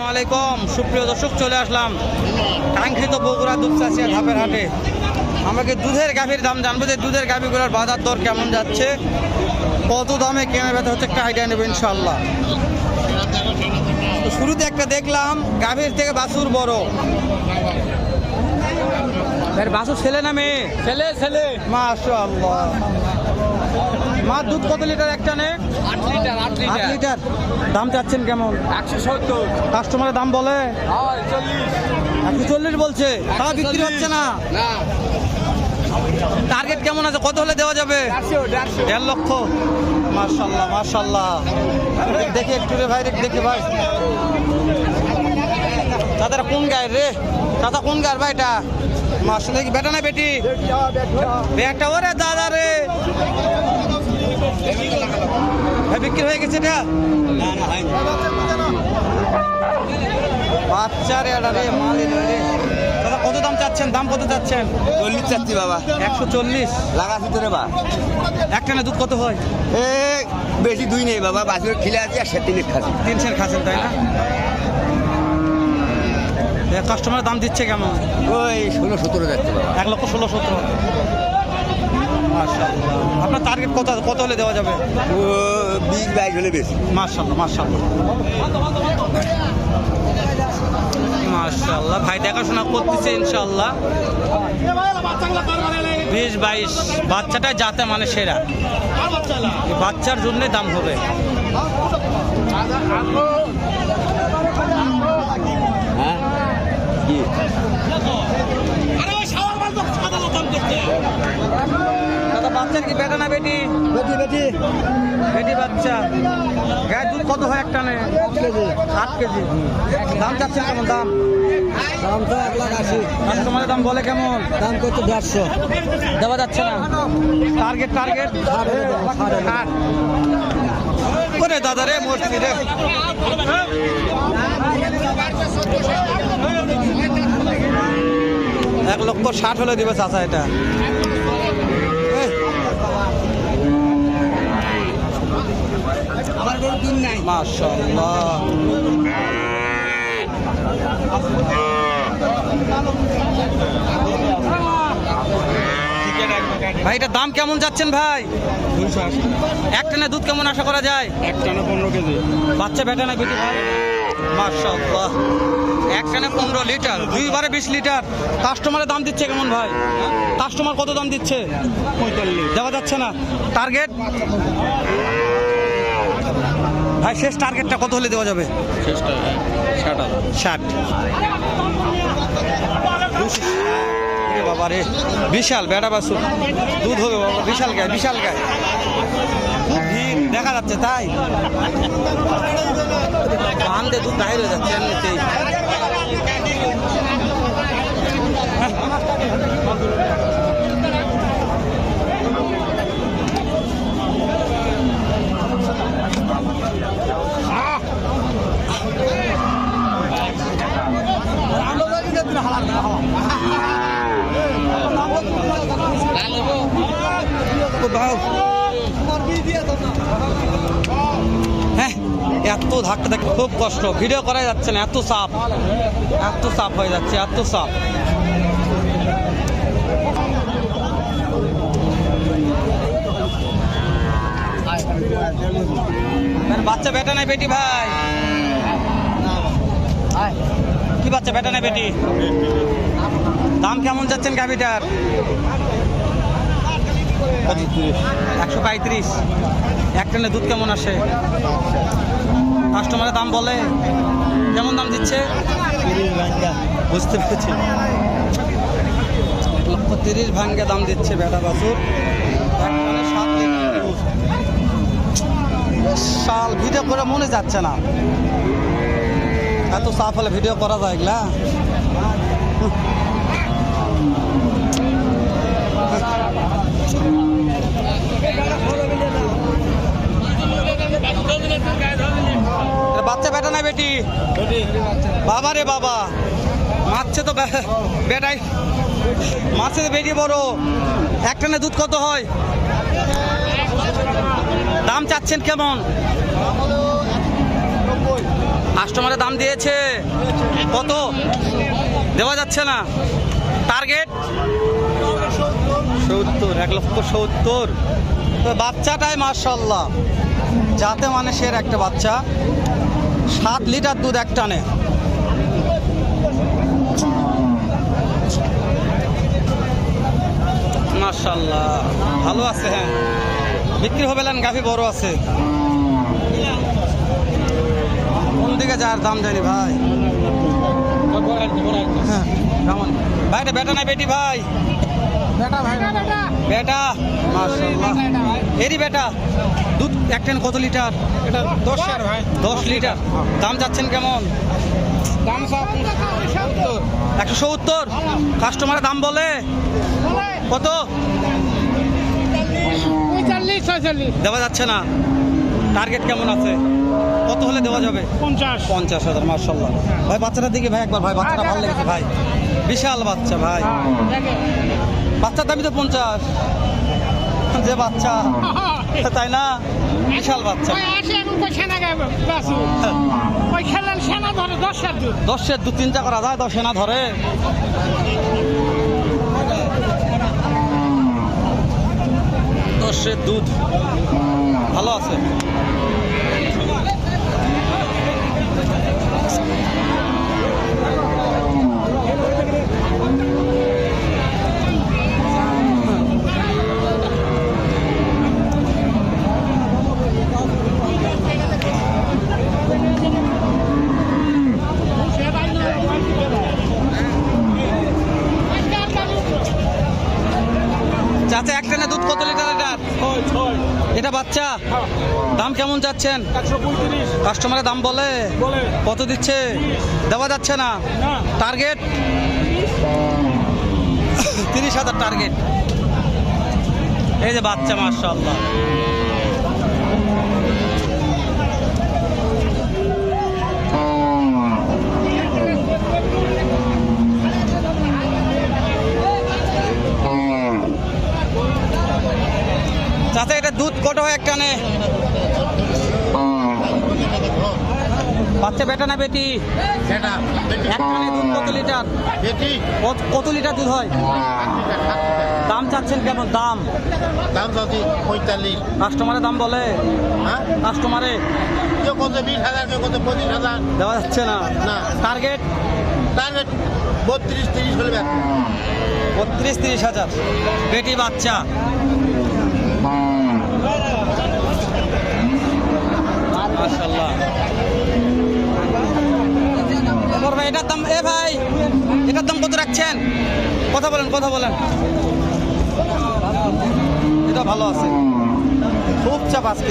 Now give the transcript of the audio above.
আসসালামু আলাইকুম সুপ্রিয় দর্শক চলে আসলাম কাঙ্ক্ষিত বগুড়া দুপচাচিয়া ধাপের হাটে। আমাকে দুধের গাভীর দাম জানব যে দুধের গাভীগুলোর বাজার দর কেমন যাচ্ছে? কত দামে কেনা বেচা হচ্ছে একটা আইডিয়া নেব ইনশাল্লাহ শুরুতে একটা দেখলাম গাভীর থেকে বাসুর বড়। বাছুর ছেলে না মেয়ে? ছেলে ছেলে। মাশাআল্লাহ। মার দুধ কত লিটার একটা নে আট লিটার আট লিটার। লিটার। দাম চাচ্ছেন কেমন? একশো সত্তর। কাস্টমারের দাম বলে? একশো চল্লিশ বলছে। তাও বিক্রি হচ্ছে না। টার্গেট কেমন আছে? কত হলে দেওয়া যাবে? দেড় লক্ষ। মার্শাল্লাহ মার্শাল্লাহ দেখি একটু রে ভাই দেখি ভাই। দাদারা কোন গায়ের রে? দাদা কোন গায়ের ভাই এটা? মার্শাল্লাহ কি বেটা না বেটি। বেটা ওরে দাদা রে। বিক্রি হয়ে গেছে এটা? বাচ্চা রে এটা রে মালে রে। দাদা কত দাম চাচ্ছেন? দাম কত চাচ্ছেন? চল্লিশ চাচ্ছি বাবা। একশো চল্লিশ। লাগা ভিতরে বা। একটা না দুধ কত হয়? এ বেশি দুই নেই বাবা বাছুর খিলে আছে আর সে তিনে খাচ্ছি তিনশের খাচ্ছেন তাই না? কাস্টমার দাম দিচ্ছে কেমন? ওই ষোলো সতেরো যাচ্ছে এক লক্ষ ষোলো সতেরো মার্শাল্লাহ আপনার টার্গেট কত কত হলে দেওয়া যাবে? বিশ বাইশ হলে বেশি। মার্শাল্লাহ মার্শাল্লাহ মার্শাল্লাহ ভাই দেখাশোনা করতেছে ইনশাল্লাহ বিশ বাইশ। বাচ্চাটা যাতে মানে সেরা। বাচ্চার জন্যে দাম হবে হ্যাঁ কি দাদা বাচ্চার কি বেটা না বেটি? বেটি বেটি। বেটি বাচ্চা। গায়ের দুধ কত হয় একটা নে আট কেজি। দাম চাচ্ছেন কেমন? দাম? দাম তো এক লাখ আশি। কাস্টমারের দাম বলে কেমন? দাম করতে দেড়শো। দেওয়া যাচ্ছে না। Target target? ষাট। ওরে দাদা রে রে। এক লক্ষ ষাট হলে দিবে চাচা এটা। ভাই এটার দাম কেমন যাচ্ছেন ভাই? দুশো আশি। এক টানে দুধ কেমন আশা করা যায়? এক টানা পনেরো কেজি। বাচ্চা বেটা না বেটি ভাই? মাশাআল্লাহ। এক টানে পনেরো লিটার দুইবারে বিশ লিটার। কাস্টমারের দাম দিচ্ছে কেমন ভাই? কাস্টমার কত দাম দিচ্ছে? দেওয়া যাচ্ছে না। টার্গেট? ভাই শেষ টার্গেটটা কত হলে দেওয়া যাবে? শেষটা ষাট বাবা রে বিশাল বেড়া বাসু দুধ হবে বাবা বিশাল গায়ে বিশাল গায়ে। দেখা যাচ্ছে তাই। বান্ধে দুধ বাইরে হয়ে যাচ্ছে। এমনিতেই হ্যাঁ এত ধাক্কা ধাক্কা, খুব কষ্ট। ভিডিও করা যাচ্ছে না, এত চাপ। এত চাপ হয়ে যাচ্ছে, এত চাপ। বাচ্চা বেটা নাই বেটি ভাই। কি বাচ্চা বেটা নাই বেটি? দাম কেমন যাচ্ছেন গাভিটার? একশো পঁয়ত্রিশ। এক ট্রেনে দুধ কেমন আসে? কাস্টমারের দাম বলে? কেমন দাম দিচ্ছে? বুঝতে পেরেছি। লক্ষ তিরিশ ভাঙ্গে দাম দিচ্ছে বেটা বাছুর। দুধ। ভিডিও করে মনে যাচ্ছে না। এত সাফ হলে ভিডিও করা যায় এগুলা এটা বাচ্চা বেটা। বেটি বাবা রে বাবা। মারছে তো বেটাই। মাছে তো বেরিয়ে বড়। একটানে দুধ কত হয়? দাম চাচ্ছেন কেমন? কাস্টমারের দাম দিয়েছে। কত? দেওয়া যাচ্ছে না। টার্গেট সত্তর, এক লক্ষ সত্তর। তো বাচ্চাটাই মার্শাল্লাহ যাতে মানে মানুষের একটা বাচ্চা সাত লিটার দুধ এক টানে। মার্শাল্লাহ ভালো আছে হ্যাঁ। বিক্রি হবে না, গাভি বড় আছে। কোন দিকে যার দাম জানি ভাই? হ্যাঁ ভাই, এটা বেটা না, বেটি ভাই? বেটা মাশাআল্লাহ। এরই বেটা দুধ এক ট্রেন কত লিটার? এটা দশ ভাই। দশ লিটার। দাম যাচ্ছেন কেমন? দাম একশো সত্তর? কাস্টমারের দাম বলে? কত? দেওয়া যাচ্ছে না। টার্গেট কেমন আছে? কত হলে দেওয়া যাবে? পঞ্চাশ। পঞ্চাশ হাজার মার্শাল্লাহ ভাই বাচ্চাটার দিকে ভাই একবার ভাই বাচ্চাটা ভালো লেগেছে ভাই। বিশাল বাচ্চা ভাই। বাচ্চার দামই তো পঞ্চাশ। যে বাচ্চা তাই না? বিশাল বাচ্চা। সেনা সেনা দশের দু তিনটা করা যায় দশে না ধরে। দশের দুধ। ভালো আছে চাচা এক ট্রেনে দুধ কত লিটার লিটার ছয় ছয় এটা বাচ্চা? দাম কেমন যাচ্ছেন কাস্টমারের দাম বলে? কত দিচ্ছে? দেওয়া যাচ্ছে না। না টার্গেট? তিরিশ হাজার টার্গেট। এই যে বাচ্চা মার্শাল্লাহ চাচা এটা দুধ কত হয় একটানে? বাচ্চা বেটা না বেটি? একটানে দুধ কত লিটার? বেটি। কত- লিটার দুধ হয়? দাম চাচ্ছেন কেমন? দাম? দাম যদি পঁয়তাল্লিশ। কাস্টমারের দাম বলে? হ্যাঁ? কাস্টমারে? কেউ কত বিশ হাজার কেউ কত পঁচিশ হাজার। দেওয়া যাচ্ছে না। না। টার্গেট? টার্গেট বত্রিশ তিরিশ হলে বত্রিশ তিরিশ হাজার। বেটি বাচ্চা। এ ভাই, এটার দাম কত রাখছেন? কথা বলেন কথা বলেন। এটা ভালো আছে। খুব চাপ আজকে।